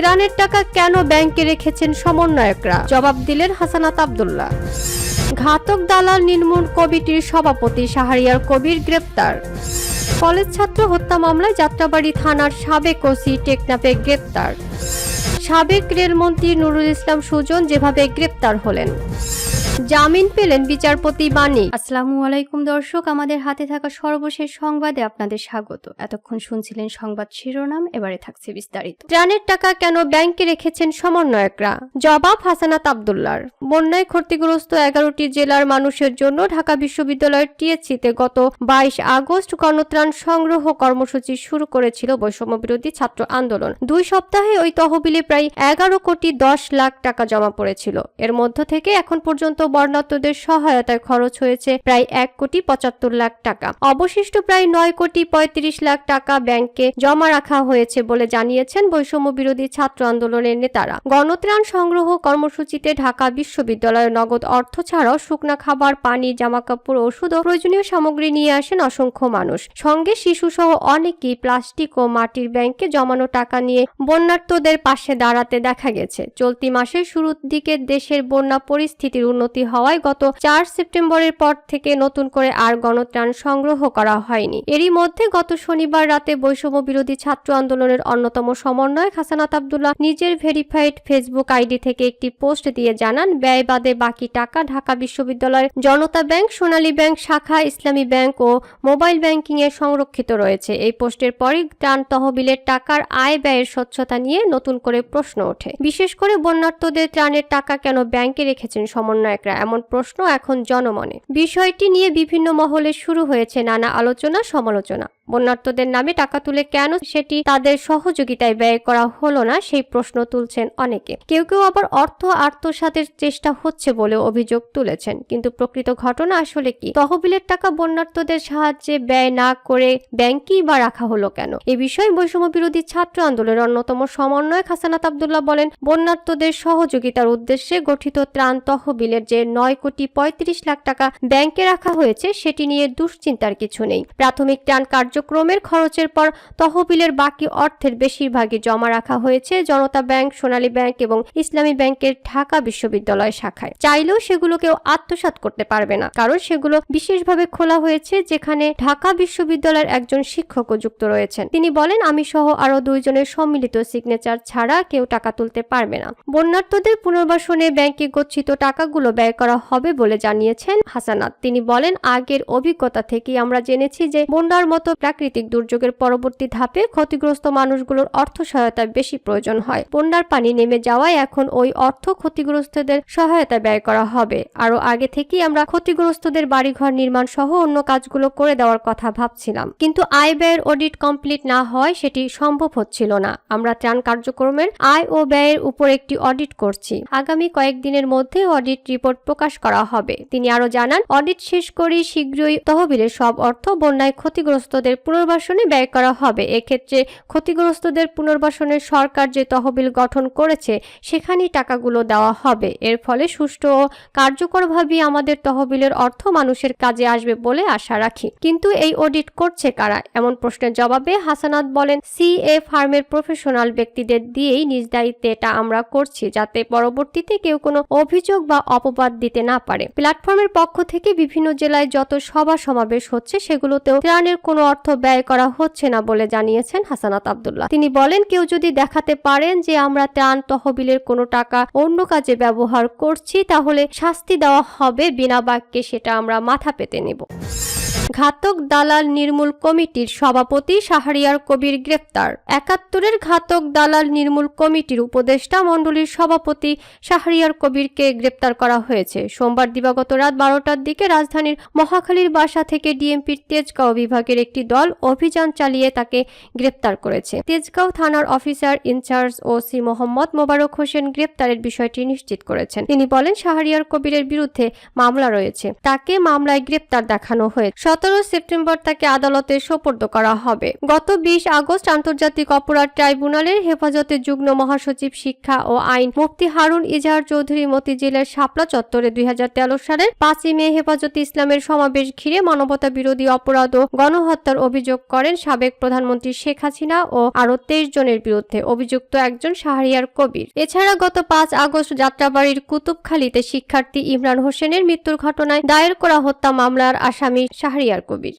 ত্রাণের টাকা কেন ব্যাংকে রেখেছেন সমন্বয়করা? জবাব দিলেন হাসানাত আবদুল্লাহ। ঘাতক দালাল নির্মূল কমিটির সভাপতি শাহরিয়ার কবির গ্রেপ্তার। কলেজ ছাত্র হত্যা মামলায় যাত্রাবাড়ি থানার সাবেক ওসি টেকনাফে গ্রেপ্তার। সাবেক রেলমন্ত্রী নুরুল ইসলাম সুজন যেভাবে গ্রেপ্তার হলেন। জামিন পেলেন বিচারপতি বাণী। আসসালামু আলাইকুম দর্শক আমাদের হাতে থাকা সর্বশেষ সংবাদে আপনাদের স্বাগত। এতক্ষণ শুনছিলেন সংবাদ শিরোনাম এবারে থাকছে বিস্তারিত। ত্রাণের টাকা কেন ব্যাংকে রেখেছেন সমন্বয়করা? জবাব হাসানাত আবদুল্লার। বন্যায় ক্ষতিগ্রস্ত এগারোটি জেলার মানুষের জন্য ঢাকা বিশ্ববিদ্যালয়ের টিএসসিতে গত বাইশ আগস্ট গণত্রাণ সংগ্রহ কর্মসূচি শুরু করেছিল বৈষম্য বিরোধী ছাত্র আন্দোলন। দুই সপ্তাহে ওই তহবিলে প্রায় এগারো কোটি দশ লাখ টাকা জমা পড়েছিল। এর মধ্য থেকে এখন পর্যন্ত বর্ণাত্মদের সহায়তায় খরচ হয়েছে প্রায় এক কোটি পঁচাত্তর লাখ টাকা। অবশিষ্ট প্রায় নয় কোটি পঁয়ত্রিশ লাখ টাকা ব্যাংকে জমা রাখা হয়েছে বলে জানিয়েছেন বৈষম্য বিরোধী ছাত্র আন্দোলনের নেতারা। গণত্রাণ সংগ্রহ কর্মসূচিতে ঢাকা বিশ্ববিদ্যালয়ের নগদ অর্থ ছাড়াও শুকনা খাবার, পানি, জামাকাপড়, ওষুধ ও প্রয়োজনীয় সামগ্রী নিয়ে আসেন অসংখ্য মানুষ। সঙ্গে শিশুসহ অনেকেই প্লাস্টিক ও মাটির ব্যাংকে জমানো টাকা নিয়ে বন্যার্তদের পাশে দাঁড়াতে দেখা গেছে। চলতি মাসের শুরুর দিকে দেশের বন্যা পরিস্থিতির উন্নতি হওয়ায় গত চার সেপ্টেম্বরের পর থেকে নতুন করে আর গণত্রাণ সংগ্রহ করা হয়নি। এরই মধ্যে গত শনিবার রাতে বৈষম্য বিরোধী ছাত্র আন্দোলনের অন্যতম সমন্বয়ক হাসানাত আবদুল্লাহ নিজের ভেরিফাইড ফেসবুক আইডি থেকে একটি পোস্ট দিয়ে জানান, ব্যয় বাদে বাকি টাকা ঢাকা বিশ্ববিদ্যালয়ের জনতা ব্যাংক, সোনালী ব্যাংক, শাখা, ইসলামী ব্যাংক ও মোবাইল ব্যাংকিং এ সংরক্ষিত রয়েছে। এই পোস্টের পরই ত্রাণ তহবিলের টাকার আয় ব্যয়ের স্বচ্ছতা নিয়ে নতুন করে প্রশ্ন ওঠে। বিশেষ করে বন্যার্থদের ত্রাণের টাকা কেন ব্যাংকে রেখেছেন সমন্বয়করা? এমন প্রশ্ন এখন জনমনে। বিষয়টি নিয়ে বিভিন্ন মহলে শুরু হয়েছে নানা আলোচনা, সমালোচনা। বন্যার্তদের নামে টাকা তুলে কেন সেটি তাদের সহযোগিতায় ব্যয় করা হলো না সেই প্রশ্ন তুলছেন অনেকে। কেউ কেউ আবার অর্থ আত্মসাতের চেষ্টা হচ্ছে বলে অভিযোগ তুলেছেন। কিন্তু প্রকৃত ঘটনা আসলে কি? তহবিলের টাকা বন্যার্থদের সাহায্যে ব্যয় না করে ব্যাংকেই বা রাখা হলো কেন? এ বিষয়ে বৈষম্য বিরোধী ছাত্র আন্দোলনের অন্যতম সমন্বয়ক হাসানাত আবদুল্লাহ বলেন বন্যার্থদের সহযোগিতার উদ্দেশ্যে গঠিত ত্রাণ তহবিলের যে নয় কোটি পঁয়ত্রিশ লাখ টাকা ব্যাংকে রাখা হয়েছে সেটি নিয়ে দুশ্চিন্তার কিছু নেই। প্রাথমিক ত্রাণ কার্যক্রমের খরচের পর তহবিলের বাকি অর্থের বেশিরভাগই জমা রাখা হয়েছে জনতা ব্যাংক, সোনালী ব্যাংক এবং ইসলামী ব্যাংকের ঢাকা বিশ্ববিদ্যালয় শাখায়। চাইলেও সেগুলো কেউ আত্মসাৎ করতে পারবে না, কারণ সেগুলো বিশেষভাবে খোলা হয়েছে যেখানে ঢাকা বিশ্ববিদ্যালয়ের একজন শিক্ষকও যুক্ত রয়েছেন। তিনি বলেন, আমি সহ আরও দুইজনের সম্মিলিত সিগনেচার ছাড়া কেউ টাকা তুলতে পারবে না। বন্যার্তদের পুনর্বাসনে ব্যাংকে গচ্ছিত টাকাগুলো ব্যয় করা হবে বলে জানিয়েছেন হাসানাত। তিনি বলেন, আগের অভিজ্ঞতা থেকেই আমরা জেনেছি যে বন্যার মতো প্রাকৃতিক দুর্যোগের পরবর্তী ধাপে ক্ষতিগ্রস্ত মানুষগুলোর অর্থ সহায়তা বেশি প্রয়োজন হয়। বন্যার পানি নেমে যাওয়ায় এখন ওই অর্থ ক্ষতিগ্রস্তদের সহায়তা ব্যয় করা হবে। আরও আগে থেকেই আমরা ক্ষতিগ্রস্তদের বাড়িঘর নির্মাণ সহ অন্য কাজগুলো করে দেওয়ার কথা ভাবছিলাম। কিন্তু আয় ব্যয়ের অডিট কমপ্লিট না হয় সেটি সম্ভব হচ্ছিল না। আমরা ত্রাণ কার্যক্রমের আয় ও ব্যয়ের উপর একটি অডিট করছি। আগামী কয়েকদিনের মধ্যে অডিট রিপোর্ট প্রকাশ করা হবে। তিনি আরও জানান, অডিট শেষ করেই শীঘ্রই তহবিলের সব অর্থ বন্যায় ক্ষতিগ্রস্তদের পুনর্বাসনে ব্যয় করা হবে। এক্ষেত্রে ক্ষতিগ্রস্তদের পুনর্বাসনের সরকার যে তহবিল গঠন করেছে, সেখানেই টাকাগুলো দেওয়া হবে। এর ফলে সুষ্ঠু ও কার্যকরভাবে আমাদের তহবিলের অর্থ মানুষের কাজে আসবে বলে আশা রাখি। কিন্তু এই অডিট করছে কারা? এমন প্রশ্নের জবাবে হাসানাত বলেন সিএ ফার্মের প্রফেশনাল ব্যক্তিদের দিয়েই নিজ দায়িত্বে এটা আমরা করছি, যাতে পরবর্তীতে কেউ কোনো অভিযোগ বা অপবাদ দিতে না পারে। প্ল্যাটফর্মের পক্ষ থেকে বিভিন্ন জেলায় যত সভা সমাবেশ হচ্ছে, সেগুলোতেও ত্রাণের কোনো অর্থ ব্যয় করা হচ্ছে না বলে জানিয়েছেন হাসানাত আবদুল্লাহ। তিনি বলেন, কেউ যদি দেখাতে পারেন যে আমরা ত্রাণ তহবিলের কোনো টাকা অন্য কাজে ব্যবহার করছি, তাহলে শাস্তি দেওয়া হবে বিনা বাক্যে, সেটা আমরা মাথা পেতে নেব। ঘাতক দালাল নির্মূল কমিটির সভাপতি শাহরিয়ার কবির গ্রেফতার একাত্তরের ঘাতক দালাল নির্মূল কমিটির উপদেষ্টা মণ্ডলীর সভাপতি শাহরিয়ার কবিরকে গ্রেপ্তার করা হয়েছে। সোমবার দিবাগত রাত বারোটার দিকে রাজধানীর মহাখালীর বাসা থেকে ডিএমপির তেজগাঁও বিভাগের একটি দল অভিযান চালিয়ে তাকে গ্রেপ্তার করেছে। তেজগাঁও থানার officer in charge OC Mohammad Mobarak Hossain গ্রেপ্তারের বিষয়টি নিশ্চিত করেছেন। তিনি বলেন, শাহরিয়ার কবিরের বিরুদ্ধে মামলা রয়েছে। তাকে মামলায় গ্রেপ্তার দেখানো হয়েছে। সতেরো সেপ্টেম্বর তাকে আদালতে সোপর্দ করা হবে। গত বিশ আগস্ট আন্তর্জাতিক অপরাধ ট্রাইব্যুনালের হেফাজতে যুগ্ম মহাসচিব শিক্ষা ও আইন মুফতি হারুন ইজাহার চৌধুরী মতিঝিলের শাপলা চত্বরে দুই সালের পাঁচই মে হেফাজতে ইসলামের সমাবেশ ঘিরে মানবতা বিরোধী অপরাধ ও গণহত্যার অভিযোগ করেন সাবেক প্রধানমন্ত্রী শেখ হাসিনা ও আরও তেইশ জনের বিরুদ্ধে অভিযুক্ত একজন শাহরিয়ার কবির। এছাড়া গত পাঁচ আগস্ট যাত্রাবাড়ির কুতুবখালীতে শিক্ষার্থী ইমরান হোসেনের মৃত্যুর ঘটনায় দায়ের করা হত্যা মামলার আসামি শাহরিয়ার কবির।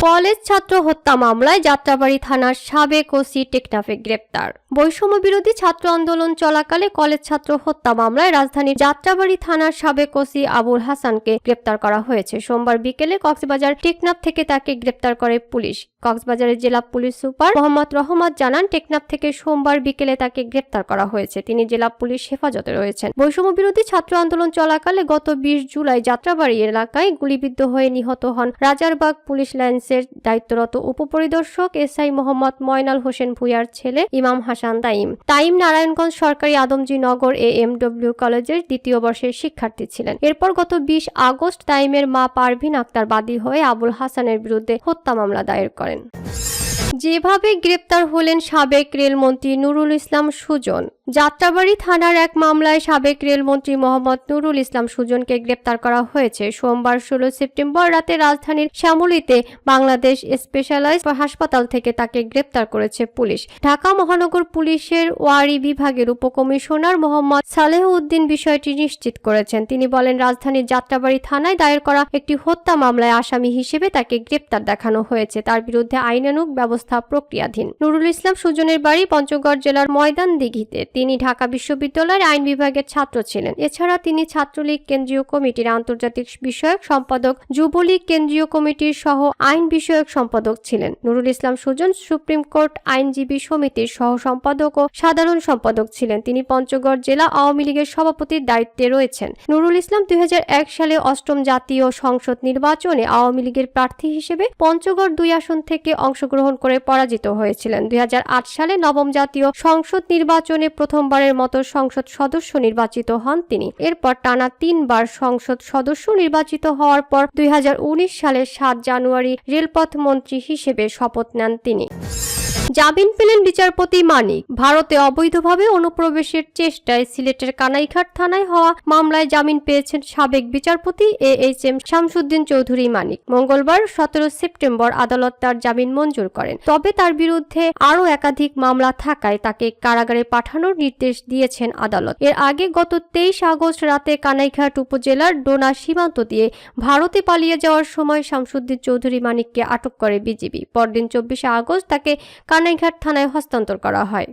কলেজ ছাত্র হত্যা মামলায় যাত্রাবাড়ি থানার সাবেক ওসি টেকনাফে গ্রেপ্তার। বৈষম্য বিরোধী ছাত্র আন্দোলন চলাকালে কলেজ ছাত্র হত্যা মামলায় রাজধানীর যাত্রাবাড়ি থানার সাবেক ওসি আবুল হাসানকে গ্রেপ্তার করা হয়েছে। সোমবার বিকেলে কক্সবাজার টেকনাফ থেকে তাকে গ্রেপ্তার করে পুলিশ। কক্সবাজারের জেলা পুলিশ সুপার মোহাম্মদ রহমত জানান, টেকনাফ থেকে সোমবার বিকেলে তাকে গ্রেপ্তার করা হয়েছে। তিনি জেলা পুলিশ হেফাজতে রয়েছেন। বৈষম্য বিরোধী ছাত্র আন্দোলন চলাকালে গত বিশ জুলাই যাত্রাবাড়ি এলাকায় গুলিবিদ্ধ হয়ে নিহত হন রাজারবাগ পুলিশ লাইন্সের দায়িত্বরত উপপরিদর্শক এসআই মোহাম্মদ ময়নাল হোসেন ভুইয়ার ছেলে ইমাম হাসান তাইম। তাইম নারায়ণগঞ্জ সরকারি Adamjee Nagar A M W কলেজের দ্বিতীয় বর্ষের শিক্ষার্থী ছিলেন। এরপর গত বিশ আগস্ট তাইমের মা পারভিন আক্তার বাদী হয়ে আবুল হাসানের বিরুদ্ধে হত্যা মামলা দায়ের করেন। যেভাবে গ্রেপ্তার হলেন সাবেক রেলমন্ত্রী নুরুল ইসলাম সুজন যাত্রাবাড়ি থানার এক মামলায় সাবেক রেলমন্ত্রী মোহাম্মদ নুরুল ইসলাম সুজনকে গ্রেপ্তার করা হয়েছে। সোমবার ষোলো সেপ্টেম্বর রাতে রাজধানীর শ্যামলীতে বাংলাদেশ স্পেশালাইজ হাসপাতাল থেকে তাকে গ্রেপ্তার করেছে পুলিশ। ঢাকা মহানগর পুলিশের ওয়ারি বিভাগের উপকমিশনার মোহাম্মদ সালেহ উদ্দিন বিষয়টি নিশ্চিত করেছেন। তিনি বলেন, রাজধানীর যাত্রাবাড়ি থানায় দায়ের করা একটি হত্যা মামলায় আসামি হিসেবে তাকে গ্রেপ্তার দেখানো হয়েছে। তার বিরুদ্ধে আইনানুগ ব্যবস্থা প্রক্রিয়াধীন। নুরুল ইসলাম সুজনের বাড়ি পঞ্চগড় জেলার ময়দান দিঘিতে তিনি ঢাকা বিশ্ববিদ্যালয়ের আইন বিভাগের ছাত্র ছিলেন। এছাড়া তিনি ছাত্রলীগ কেন্দ্রীয় কমিটির আন্তর্জাতিক বিষয়ক সম্পাদক, যুবলীগ কেন্দ্রীয় কমিটির সহ আইন বিষয়ক সম্পাদক ছিলেন। নুরুল ইসলাম সুজন সুপ্রিম কোর্ট আইনজীবী সমিতির সহ সম্পাদক ও সাধারণ সম্পাদক ছিলেন। তিনি পঞ্চগড় জেলা আওয়ামী লীগের সভাপতির দায়িত্বে রয়েছেন। নুরুল ইসলাম দুই হাজার এক সালে অষ্টম জাতীয় সংসদ নির্বাচনে আওয়ামী লীগের প্রার্থী হিসেবে পঞ্চগড় দুই আসন থেকে অংশগ্রহণ করে পরাজিত হয়েছিলেন। দুই হাজার আট সালে নবম জাতীয় সংসদ নির্বাচনে প্রথমবারের মতো সংসদ সদস্য নির্বাচিত হন তিনি। এরপর টানা তিনবার সংসদ সদস্য নির্বাচিত হওয়ার পর দুই হাজার উনিশ সালের সাত জানুয়ারি রেলপথ মন্ত্রী হিসেবে শপথ নেন তিনি। জামিন পেলেন বিচারপতি মানিক। ভারতে অবৈধভাবে অনুপ্রবেশের চেষ্টায় সিলেটের কানাইঘাট থানায় হওয়া মামলায় জামিন পেয়েছেন সাবেক বিচারপতি A H M Shamsuddin Chowdhury Manik. মঙ্গলবার সতেরো সেপ্টেম্বর আদালত তার জামিন মঞ্জুর করেন। তবে তার বিরুদ্ধে আরও একাধিক মামলা থাকায় তাকে কারাগারে পাঠানোর নির্দেশ দিয়েছেন আদালত। এর আগে গত তেইশ আগস্ট রাতে কানাইঘাট উপজেলার ডোনা সীমান্ত দিয়ে ভারতে পালিয়ে যাওয়ার সময় শামসুদ্দিন চৌধুরী মানিককে আটক করে বিজিবি। পরদিন চব্বিশে আগস্ট তাকে কানাইঘাট থানায় হস্তান্তর করা হয়।